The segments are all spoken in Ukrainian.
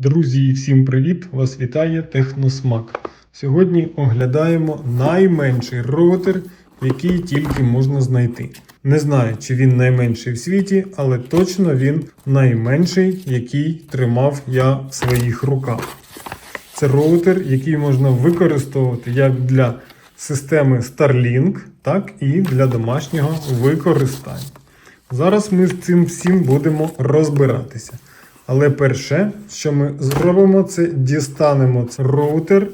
Друзі, всім привіт! Вас вітає Техносмак. Сьогодні оглядаємо найменший роутер, який тільки можна знайти. Не знаю, чи він найменший в світі, але точно він найменший, який тримав я в своїх руках. Це роутер, який можна використовувати як для системи Starlink, так і для домашнього використання. Зараз ми з цим всім будемо розбиратися. Але перше, що ми зробимо, це дістанемо цей роутер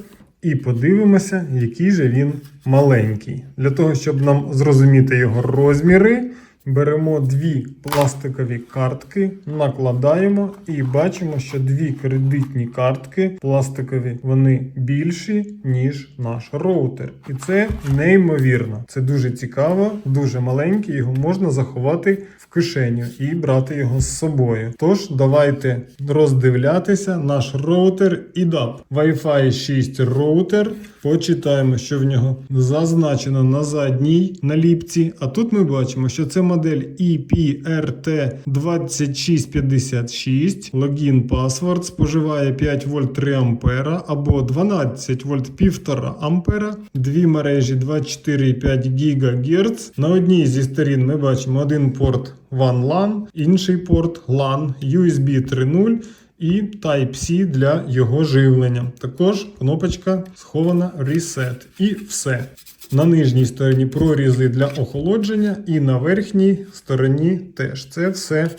і подивимося, який же він маленький. Для того, щоб нам зрозуміти його розміри, беремо дві пластикові картки, накладаємо і бачимо, що дві кредитні картки пластикові, вони більші, ніж наш роутер. І це неймовірно. Це дуже цікаво, дуже маленький, його можна заховати в кишеню і брати його з собою. Тож давайте роздивлятися наш роутер IDAP. Wi-Fi 6 роутер. Почитаємо, що в нього зазначено на задній наліпці. А тут ми бачимо, що це модель E EPRT2656. Логін паспорт споживає 5 вольт 3 ампера або 12 вольт 1,5 ампера. Дві мережі 24,5 ГГц. На одній зі сторін ми бачимо один порт WAN LAN, інший порт LAN USB 3.0 і Type-C для його живлення. Також кнопочка схована Reset. І все. На нижній стороні прорізи для охолодження, і на верхній стороні теж це все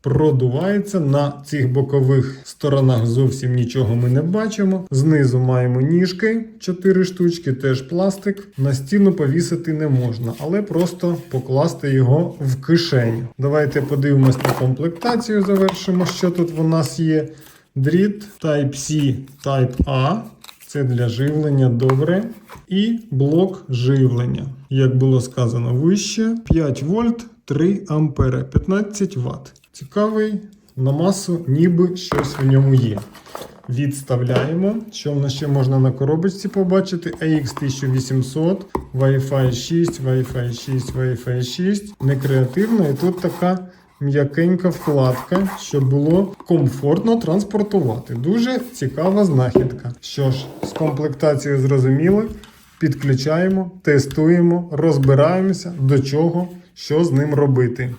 продувається. На цих бокових сторонах зовсім нічого ми не бачимо. Знизу маємо ніжки 4 штучки, теж пластик. На стіну повісити не можна, але просто покласти його в кишеню. Давайте подивимось на комплектацію. Завершимо, що тут в нас є. Дріт Type-C Type-A. Це для живлення добре. І блок живлення. Як було сказано вище, 5 вольт 3 ампери, 15 Вт. Цікавий на масу, ніби щось в ньому є. Відставляємо. Що в нас ще можна на коробочці побачити? AX1800, Wi-Fi 6, Wi-Fi 6, Wi-Fi 6. Не креативно. І тут така м'якенька вкладка, щоб було комфортно транспортувати. Дуже цікава знахідка. Що ж, з комплектацією зрозуміли. Підключаємо, тестуємо, розбираємося, до чого, що з ним робити.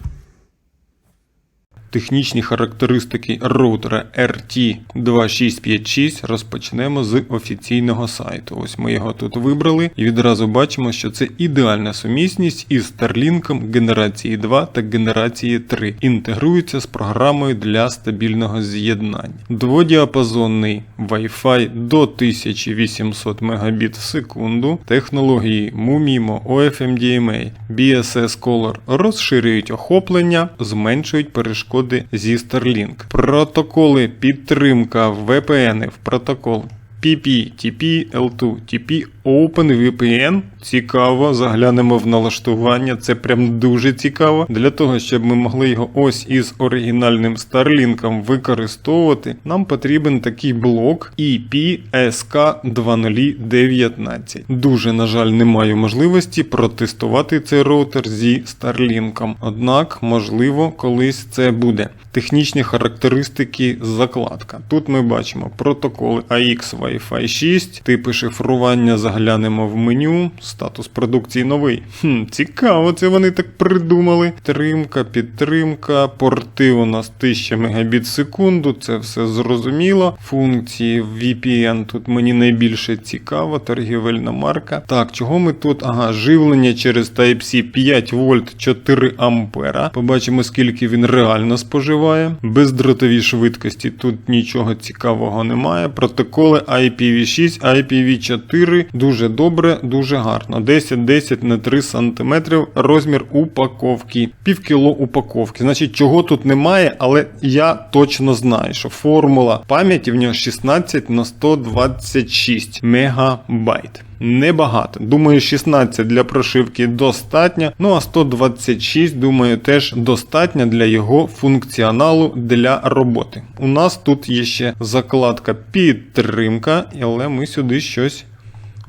Технічні характеристики роутера RT2656 розпочнемо з офіційного сайту. Ось ми його тут вибрали і відразу бачимо, що це ідеальна сумісність із Starlink генерації 2 та генерації 3. Інтегрується з програмою для стабільного з'єднання. Дводіапазонний Wi-Fi до 1800 Мбіт в секунду. Технології MUMIMO, OFMDMA, BSS Color розширюють охоплення, зменшують перешкоди зі Starlink. Протоколи підтримка VPN в протокол PPTP L2, TP, OpenVPN. Цікаво, заглянемо в налаштування. Це прям дуже цікаво. Для того, щоб ми могли його ось із оригінальним Starlink використовувати, нам потрібен такий блок EP SK2019. Дуже, на жаль, не маю можливості протестувати цей роутер зі Starlink. Однак, можливо, колись це буде. Технічні характеристики закладка. Тут ми бачимо протоколи AX Wi-Fi 6, типи шифрування заглянемо в меню, статус продукції новий. Хм, цікаво, це вони так придумали. Тримка, підтримка, порти у нас 1000 Мбіт секунду, це все зрозуміло. Функції VPN тут мені найбільше цікаво, торгівельна марка. Так, чого ми тут? Ага, живлення через Type-C 5 вольт 4 ампера. Побачимо, скільки він реально споживає. Бездротові швидкості тут нічого цікавого немає. Протоколи IPv6, IPv4 дуже добре, дуже гарно. 10-10 на 3 см розмір упаковки. Пів кіло упаковки. Значить, чого тут немає, але я точно знаю, що формула пам'яті в нього 16 на 126 мегабайт. Небагато. Думаю, 16 для прошивки достатньо. Ну а 126, думаю, теж достатньо для його функціоналу для роботи. У нас тут є ще закладка підтримка, але ми сюди щось.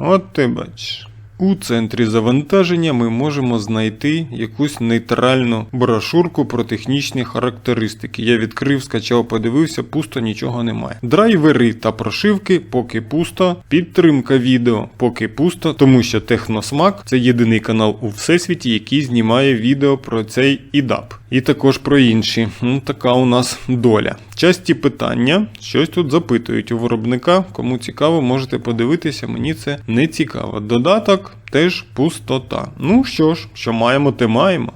От ти бачиш. У центрі завантаження ми можемо знайти якусь нейтральну брошурку про технічні характеристики. Я відкрив, скачав, подивився, пусто нічого немає. Драйвери та прошивки поки пусто. Підтримка відео поки пусто, тому що Техносмак це єдиний канал у всесвіті, який знімає відео про цей ІДАП. І також про інші. Ну, така у нас доля. Часті питання, щось тут запитують у виробника. Кому цікаво, можете подивитися, мені це не цікаво. Додаток теж пустота. Ну що ж, що маємо, те маємо.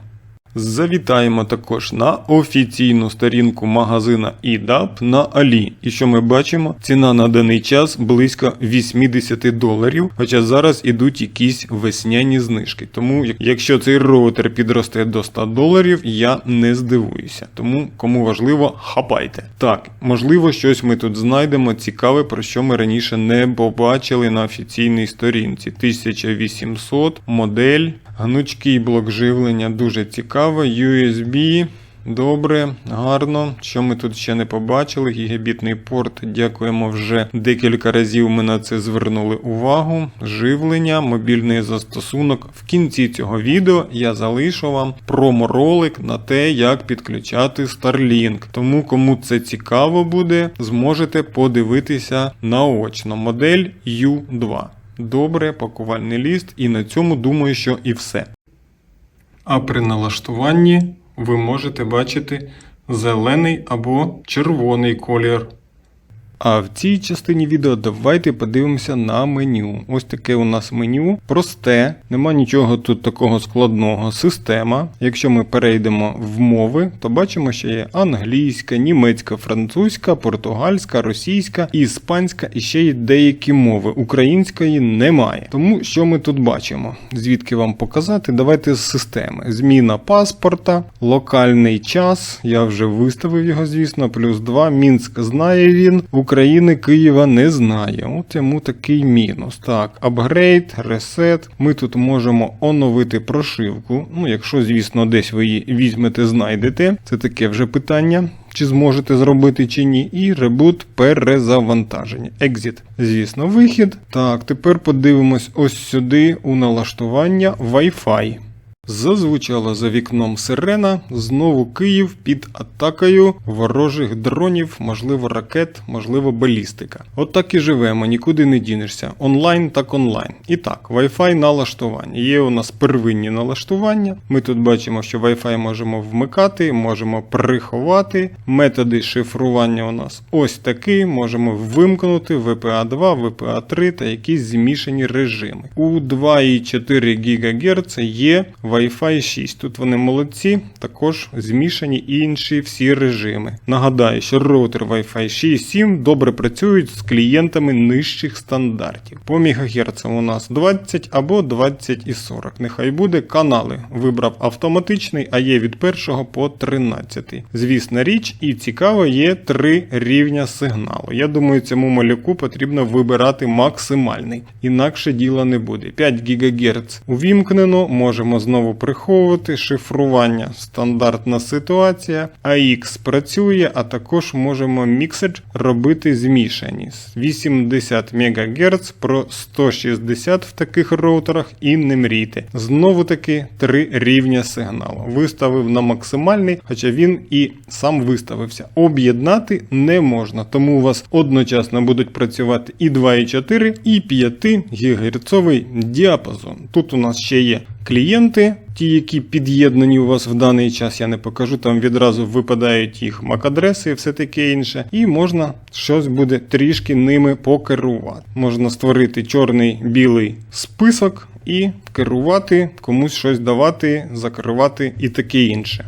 Завітаємо також на офіційну сторінку магазина eDAP на Алі. І що ми бачимо? Ціна на даний час близько 80 доларів, хоча зараз ідуть якісь весняні знижки. Тому, якщо цей роутер підросте до 100 доларів, я не здивуюся. Тому кому важливо, хапайте. Так, можливо, щось ми тут знайдемо цікаве, про що ми раніше не побачили на офіційній сторінці. 1800 модель. Гнучкий блок живлення дуже цікаво. USB. Добре, гарно. Що ми тут ще не побачили? Гігабітний порт. Дякуємо вже декілька разів. Ми на це звернули увагу. Живлення, мобільний застосунок. В кінці цього відео я залишу вам промо-ролик на те, як підключати Starlink. Тому, кому це цікаво буде, зможете подивитися наочно. Модель U2. Добре, пакувальний ліст, і на цьому думаю, що і все. А при налаштуванні ви можете бачити зелений або червоний колір. А в цій частині відео давайте подивимося на меню. Ось таке у нас меню. Просте, нема нічого тут такого складного. Система. Якщо ми перейдемо в мови, то бачимо, що є англійська, німецька, французька, португальська, російська, іспанська і ще є деякі мови. Української немає. Тому що ми тут бачимо? Звідки вам показати? Давайте з системи. Зміна паспорта, локальний час. Я вже виставив його, звісно, плюс 2. Мінськ знає він. України Києва не знає. От йому такий мінус. Так, апгрейд, ресет. Ми тут можемо оновити прошивку. Ну, якщо, звісно, десь ви її візьмете, знайдете. Це таке вже питання. Чи зможете зробити чи ні, і ребут перезавантаження. Exit. Звісно, вихід. Так, тепер подивимось ось сюди у налаштування Wi-Fi. Зазвучала за вікном сирена, знову Київ під атакою ворожих дронів, можливо, ракет, можливо, балістика. От так і живемо, нікуди не дінешся. Онлайн так онлайн. І так, Wi-Fi налаштування. Є у нас первинні налаштування. Ми тут бачимо, що Wi-Fi можемо вмикати, можемо приховати. Методи шифрування у нас ось такі. Можемо вимкнути VPA 2, VPA 3 та якісь змішані режими. У 2,4 ГГц є Wi-Fi 6. Тут вони молодці, також змішані інші всі режими. Нагадаю, що роутер Wi-Fi 6 7 добре працюють з клієнтами нижчих стандартів. По МГц у нас 20 або 20 і 40. Нехай буде канали. Вибрав автоматичний, а є від 1 по 13. Звісна річ, і цікаво, є три рівня сигналу. Я думаю, цьому малюку потрібно вибирати максимальний, інакше діла не буде. 5 ГГц увімкнено, можемо знову приховувати шифрування, стандартна ситуація. AX працює, а також можемо мікседж робити змішані. 80 МГц про 160 в таких роутерах і не мрійте. Знову таки три рівня сигналу. Виставив на максимальний, хоча він і сам виставився. Об'єднати не можна, тому у вас одночасно будуть працювати і 2,4, і 5 ГГц діапазон. Тут у нас ще є клієнти, ті, які під'єднані у вас в даний час, я не покажу, там відразу випадають їх MAC-адреси і все таке інше. І можна щось буде трішки ними покерувати. Можна створити чорний білий список і керувати, комусь щось давати, закривати і таке інше.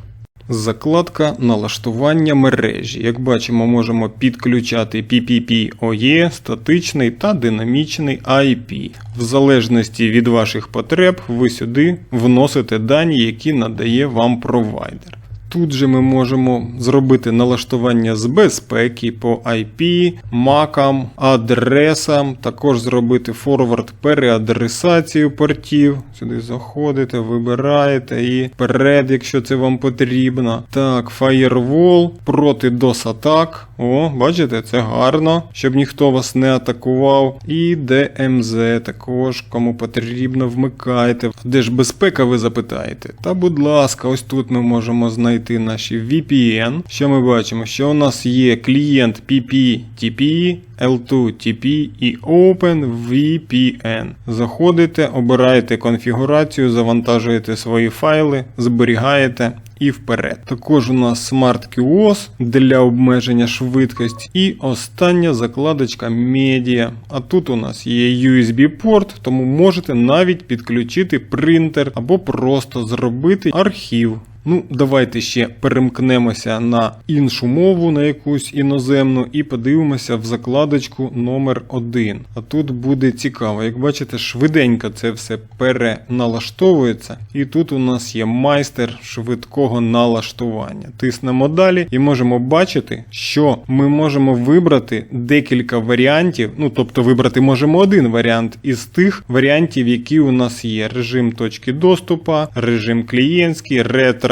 Закладка налаштування мережі. Як бачимо, можемо підключати PPP-OE, статичний та динамічний IP. В залежності від ваших потреб, ви сюди вносите дані, які надає вам провайдер. Тут же ми можемо зробити налаштування з безпеки по IP, макам, адресам, також зробити форвард переадресацію портів. Сюди заходите, вибираєте і перед, якщо це вам потрібно. Так, Firewall проти DOS атак. О, бачите, це гарно, щоб ніхто вас не атакував. І DMZ також, кому потрібно, вмикайте. Де ж безпека, ви запитаєте? Та будь ласка, ось тут ми можемо знайти наші VPN. Що ми бачимо? Що у нас є клієнт PPTP, L2TP і OpenVPN. Заходите, обираєте конфігурацію, завантажуєте свої файли, зберігаєте і вперед. Також у нас Smart QoS для обмеження швидкості. І остання закладочка Media. А тут у нас є USB-порт, тому можете навіть підключити принтер або просто зробити архів. Ну, давайте ще перемкнемося на іншу мову, на якусь іноземну, і подивимося в закладочку номер 1. А тут буде цікаво. Як бачите, швиденько це все переналаштовується. І тут у нас є майстер швидкого налаштування. Тиснемо далі і можемо бачити, що ми можемо вибрати декілька варіантів. Ну, тобто вибрати можемо один варіант із тих варіантів, які у нас є: режим точки доступу, режим клієнтський,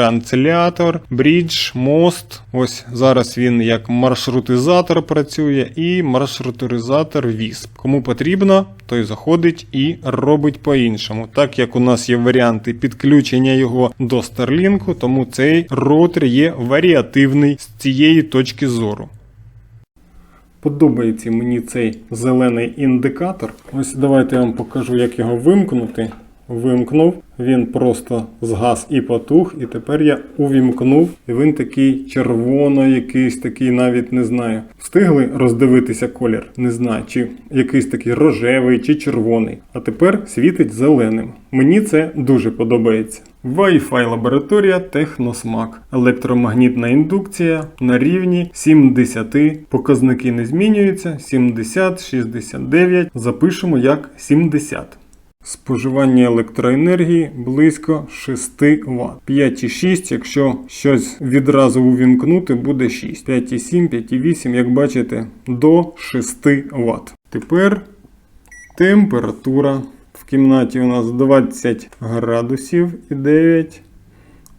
ретранслятор, брідж, мост. Ось зараз він як маршрутизатор працює, і маршрутизатор VISP. Кому потрібно, той заходить і робить по-іншому. Так як у нас є варіанти підключення його до Starlink, тому цей роутер є варіативний з цієї точки зору. Подобається мені цей зелений індикатор. Ось давайте я вам покажу, як його вимкнути. Вимкнув, він просто згас і потух, і тепер я увімкнув, і він такий червоно, якийсь такий, навіть не знаю. Встигли роздивитися колір? Не знаю, чи якийсь такий рожевий чи червоний. А тепер світить зеленим. Мені це дуже подобається. Wi-Fi лабораторія Техносмак. Електромагнітна індукція на рівні 70. Показники не змінюються. 70, 69. Запишемо як 70. Споживання електроенергії близько 6 Вт. 5,6, якщо щось відразу увімкнути, буде 6. 5,7, 5,8, як бачите, до 6 Вт. Тепер температура. В кімнаті у нас 20 градусів і 9.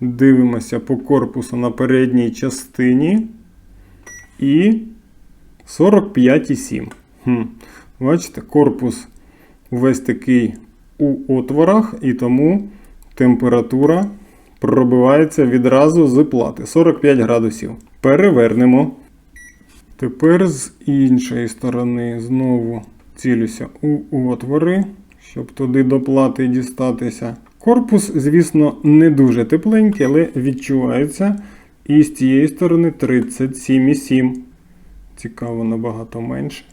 Дивимося по корпусу на передній частині. І 45,7. Хм. Бачите, корпус весь такий у отворах, і тому температура пробивається відразу з плати 45 градусів. Перевернемо. Тепер з іншої сторони знову цілюся у отвори, щоб туди до плати дістатися. Корпус, звісно, не дуже тепленький, але відчувається. І з цієї сторони 37,7. Цікаво, набагато менше.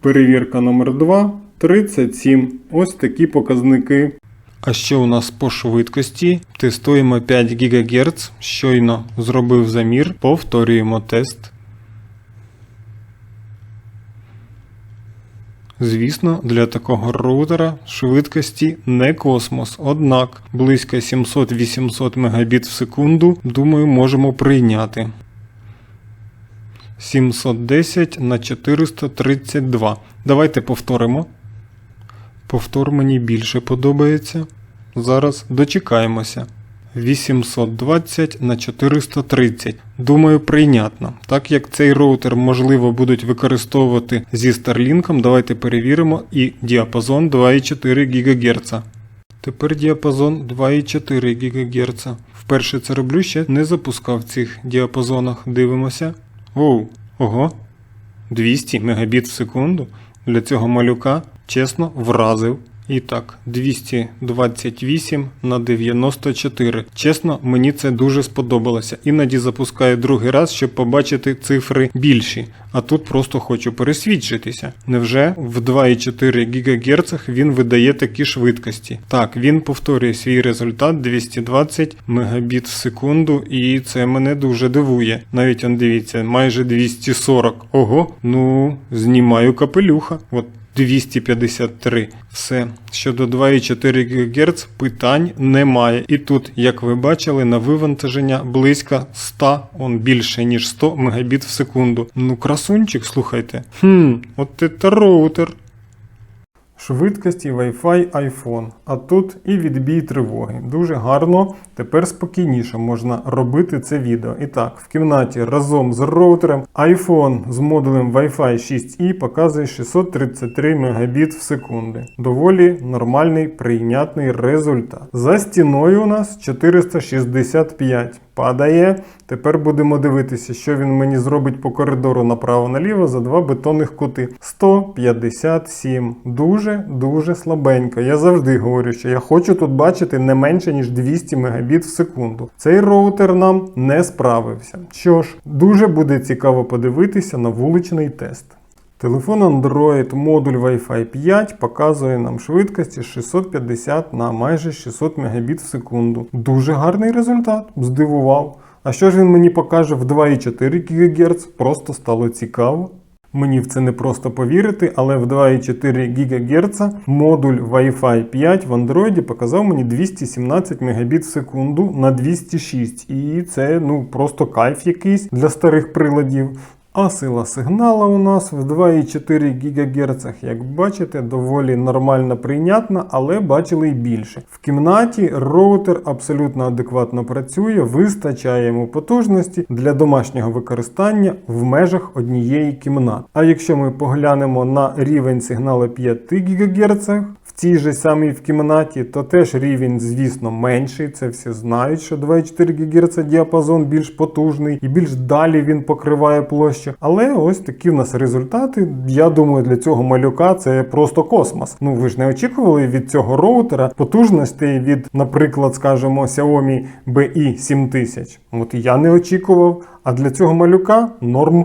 Перевірка номер 2 37. Ось такі показники. А що у нас по швидкості? Тестуємо 5 ГГц. Щойно зробив замір. Повторюємо тест. Звісно, для такого роутера швидкості не космос, однак близько 700-800 Мбіт в секунду, думаю, можемо прийняти. 710 на 432. Давайте повторимо. Повтор мені більше подобається. Зараз дочекаємося. 820 на 430. Думаю, прийнятно. Так як цей роутер можливо будуть використовувати зі Starlink, давайте перевіримо і діапазон 2,4 ГГц. Тепер діапазон 2,4 ГГц. Вперше це роблю ще не запускав в цих діапазонах. Дивимося. Оу, ого. 200 Мбіт в секунду. Для цього малюка чесно вразив. І так, 228 на 94. Чесно, мені це дуже сподобалося. Іноді запускаю другий раз, щоб побачити цифри більші. А тут просто хочу пересвідчитися. Невже в 2,4 ГГц він видає такі швидкості? Так, він повторює свій результат 220 Мбіт в секунду, і це мене дуже дивує. Навіть он дивіться, майже 240. Ого, ну знімаю капелюха. От 253. Все. Щодо 2,4 ГГц питань немає. І тут, як ви бачили, на вивантаження близько 100, он більше ніж 100 Мбіт в секунду. Ну, красунчик, слухайте. Хм, от це роутер. Швидкості Wi-Fi iPhone. А тут і відбій тривоги. Дуже гарно, тепер спокійніше можна робити це відео. І так, в кімнаті разом з роутером iPhone з модулем Wi-Fi 6E показує 633 Мбіт в секунду. Доволі нормальний прийнятний результат. За стіною у нас 465. Падає. Тепер будемо дивитися, що він мені зробить по коридору направо-наліво за два бетонних кути. 157. Дуже дуже слабенько. Я завжди говорю, що я хочу тут бачити не менше ніж 200 Мбіт в секунду. Цей роутер нам не справився. Що ж, дуже буде цікаво подивитися на вуличний тест. Телефон Android модуль Wi-Fi 5 показує нам швидкості 650 на майже 600 Мбіт в секунду. Дуже гарний результат, здивував. А що ж він мені покаже в 2,4 ГГц? Просто стало цікаво. Мені в це не просто повірити, але в 2,4 ГГц модуль Wi-Fi 5 в Android показав мені 217 Мбіт в секунду на 206. І це ну просто кайф якийсь для старих приладів. А сила сигнала у нас в 2,4 ГГц, як бачите, доволі нормально прийнятна, але бачили й більше. В кімнаті роутер абсолютно адекватно працює, вистачає йому потужності для домашнього використання в межах однієї кімнати. А якщо ми поглянемо на рівень сигналу 5 ГГц, цій же самій в кімнаті, то теж рівень, звісно, менший. Це всі знають, що 2,4 ГГц діапазон більш потужний і більш далі він покриває площу. Але ось такі в нас результати. Я думаю, для цього малюка це просто космос. Ну ви ж не очікували від цього роутера потужностей від, наприклад, скажімо, Xiaomi BI 7000. От я не очікував. А для цього малюка норм.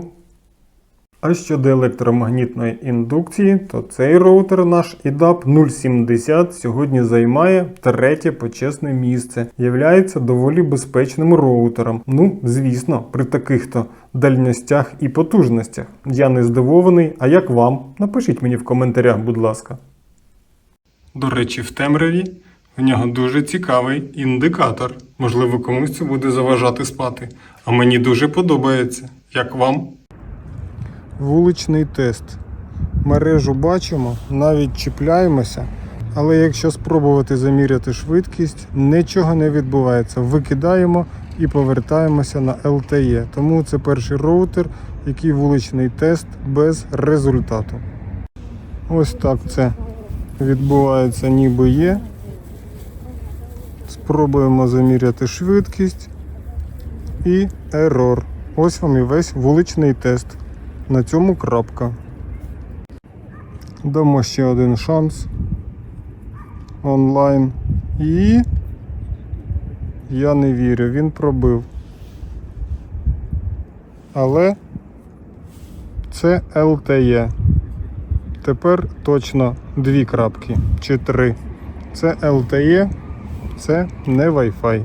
А щодо електромагнітної індукції, то цей роутер наш IDAP 070 сьогодні займає третє почесне місце. Являється доволі безпечним роутером. Ну, звісно, при таких-то дальностях і потужностях. Я не здивований. А як вам? Напишіть мені в коментарях, будь ласка. До речі, в темряві в нього дуже цікавий індикатор. Можливо, комусь це буде заважати спати. А мені дуже подобається. Як вам? Вуличний тест. Мережу бачимо, навіть чіпляємося. Але якщо спробувати заміряти швидкість, нічого не відбувається. Викидаємо і повертаємося на LTE. Тому це перший роутер, який вуличний тест без результату. Ось так це відбувається, ніби є. Спробуємо заміряти швидкість і ерор. Ось вам і весь вуличний тест. На цьому крапка. Дамо ще один шанс онлайн. І я не вірю, він пробив. Але це LTE. Тепер точно дві крапки чи три. Це LTE, це не Wi-Fi.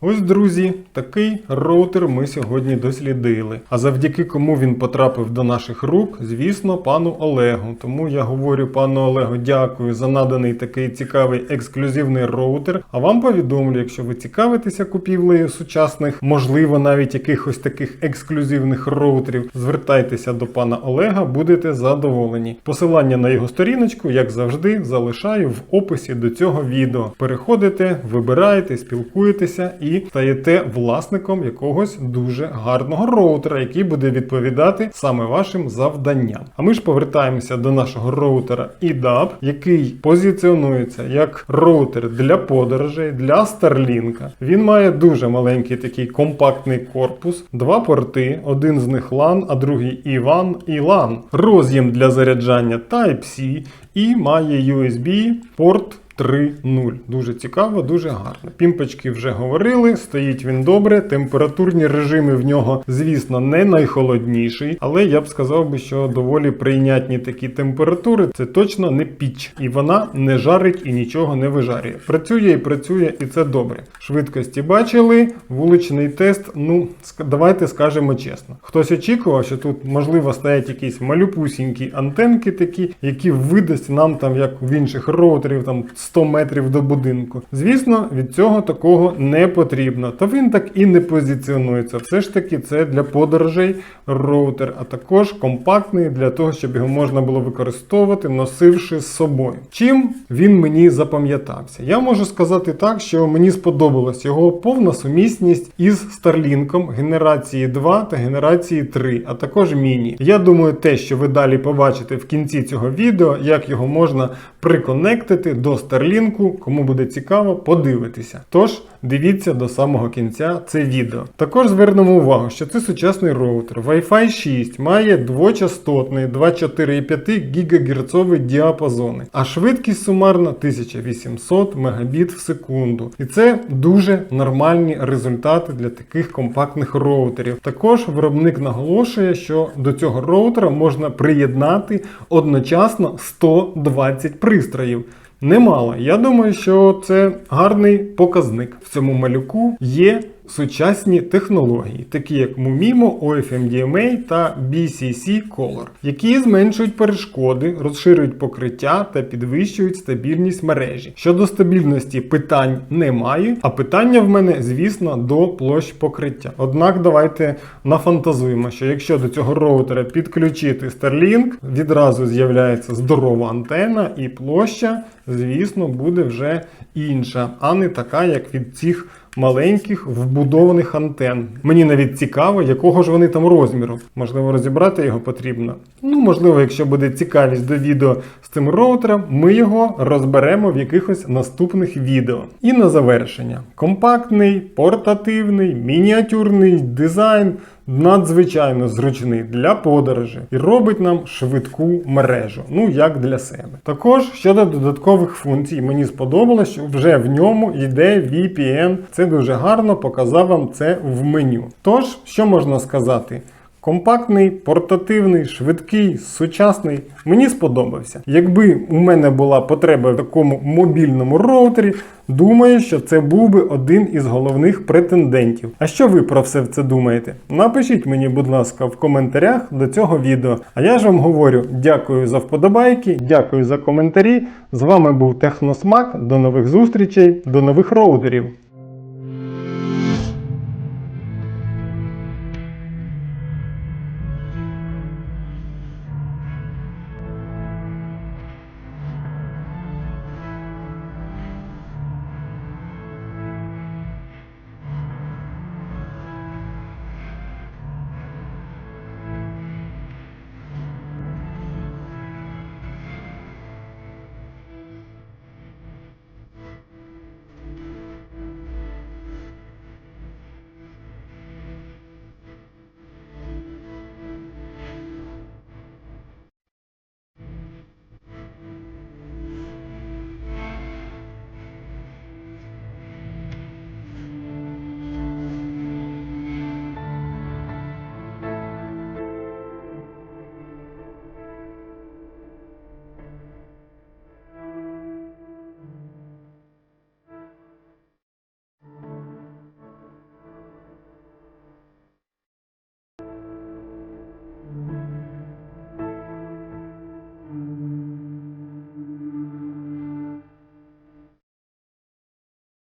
Ось, друзі, такий роутер ми сьогодні дослідили. А завдяки кому він потрапив до наших рук, звісно, пану Олегу. Тому я говорю пану Олегу, дякую за наданий такий цікавий ексклюзивний роутер. А вам повідомлю, якщо ви цікавитеся купівлею сучасних, можливо, навіть якихось таких ексклюзивних роутерів, звертайтеся до пана Олега, будете задоволені. Посилання на його сторіночку, як завжди, залишаю в описі до цього відео. Переходите, вибираєте, спілкуєтеся і стаєте власником якогось дуже гарного роутера, який буде відповідати саме вашим завданням. А ми ж повертаємося до нашого роутера EDAP, який позиціонується як роутер для подорожей, для Starlink. Він має дуже маленький такий компактний корпус, два порти, один з них LAN, а другий і WAN, і LAN. Роз'єм для заряджання Type-C і має USB порт 3.0. Дуже цікаво, дуже гарно. Пімпочки вже говорили, стоїть він добре. Температурні режими в нього, звісно, не найхолодніший, але я б сказав би, що доволі прийнятні такі температури. Це точно не піч, і вона не жарить і нічого не вижарює. Працює і працює, і це добре. Швидкості бачили, вуличний тест. Ну давайте скажемо чесно. Хтось очікував, що тут можливо стоять якісь малюпусінькі антенки, такі, які видасть нам там, як в інших роутерів, там 100 метрів до будинку. Звісно, від цього такого не потрібно. Та він так і не позиціонується. Все ж таки, це для подорожей роутер, а також компактний для того, щоб його можна було використовувати, носивши з собою. Чим він мені запам'ятався? Я можу сказати так, що мені сподобалась його повна сумісність із Starlink генерації 2 та генерації 3, а також міні. Я думаю, те, що ви далі побачите в кінці цього відео, як його можна приконектити до Starlink, кому буде цікаво, подивитися. Тож дивіться до самого кінця це відео. Також звернемо увагу, що це сучасний роутер. Wi-Fi 6 має двочастотний 2,4,5 ГГц діапазони, а швидкість сумарна 1800 Мбіт в секунду. І це дуже нормальні результати для таких компактних роутерів. Також виробник наголошує, що до цього роутера можна приєднати одночасно 120 пристроїв. Немало. Я думаю, що це гарний показник. В цьому малюку є сучасні технології, такі як Mumimo, OFMDMA та BCC Color, які зменшують перешкоди, розширюють покриття та підвищують стабільність мережі. Щодо стабільності питань немає, а питання в мене, звісно, до площ покриття. Однак давайте нафантазуємо, що якщо до цього роутера підключити Starlink, відразу з'являється здорова антена і площа, звісно, буде вже інша, а не така, як від цих маленьких вбудованих антен. Мені навіть цікаво, якого ж вони там розміру. Можливо, розібрати його потрібно. Ну, можливо, якщо буде цікавість до відео з цим роутером, ми його розберемо в якихось наступних відео. І на завершення: компактний, портативний, мініатюрний дизайн. Надзвичайно зручний для подорожі і робить нам швидку мережу, ну як для себе. Також щодо додаткових функцій, мені сподобалось, що вже в ньому йде VPN. Це дуже гарно, показав вам це в меню. Тож, що можна сказати? Компактний, портативний, швидкий, сучасний. Мені сподобався. Якби у мене була потреба в такому мобільному роутері, думаю, що це був би один із головних претендентів. А що ви про все це думаєте? Напишіть мені, будь ласка, в коментарях до цього відео. А я ж вам говорю дякую за вподобайки, дякую за коментарі. З вами був Техносмак. До нових зустрічей, до нових роутерів.